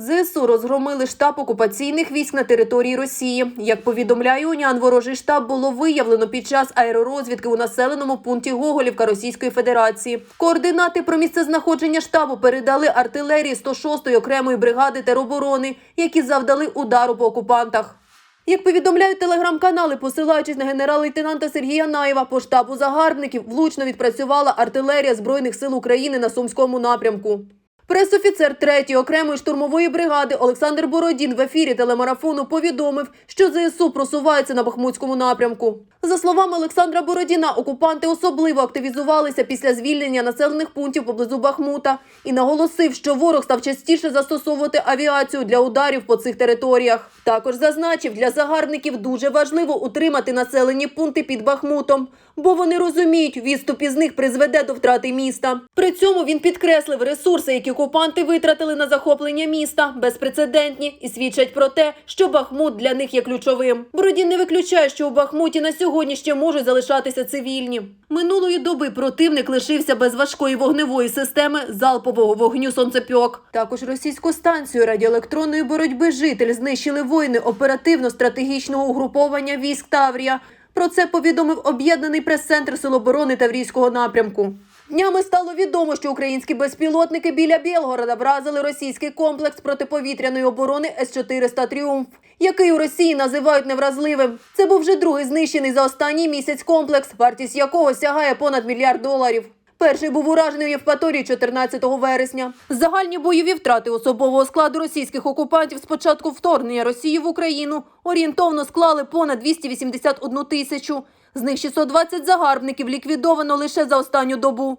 ЗСУ розгромили штаб окупаційних військ на території Росії. Як повідомляє УНІАН, ворожий штаб було виявлено під час аеророзвідки у населеному пункті Гоголівка Російської Федерації. Координати про місцезнаходження штабу передали артилерії 106-ї окремої бригади тероборони, які завдали удару по окупантах. Як повідомляють телеграм-канали, посилаючись на генерал-лейтенанта Сергія Наєва, по штабу загарбників влучно відпрацювала артилерія Збройних сил України на Сумському напрямку. Пресофіцер 3-ї окремої штурмової бригади Олександр Бородін в ефірі телемарафону повідомив, що ЗСУ просуваються на Бахмутському напрямку. За словами Олександра Бородіна, окупанти особливо активізувалися після звільнення населених пунктів поблизу Бахмута і наголосив, що ворог став частіше застосовувати авіацію для ударів по цих територіях. Також зазначив, для загарбників дуже важливо утримати населені пункти під Бахмутом, бо вони розуміють, відступ із них призведе до втрати міста. При цьому він підкреслив ресурси, які окупанти витратили на захоплення міста, безпрецедентні і свідчать про те, що Бахмут для них є ключовим. Бородін не виключає, що у Бахмуті на сьогодні ще можуть залишатися цивільні. Минулої доби противник лишився без важкої вогневої системи залпового вогню сонцепьок. Також російську станцію радіоелектронної боротьби житель знищили воїни оперативно-стратегічного угруповання військ Таврія. Про це повідомив об'єднаний прес-центр Сил оборони Таврійського напрямку. Днями стало відомо, що українські безпілотники біля Білгорода вразили російський комплекс протиповітряної оборони С-400 «Тріумф», який у Росії називають невразливим. Це був вже другий знищений за останній місяць комплекс, вартість якого сягає понад мільярд доларів. Перший був уражений в Євпаторії 14 вересня. Загальні бойові втрати особового складу російських окупантів з початку вторгнення Росії в Україну орієнтовно склали понад 281 тисячу. З них 620 загарбників ліквідовано лише за останню добу.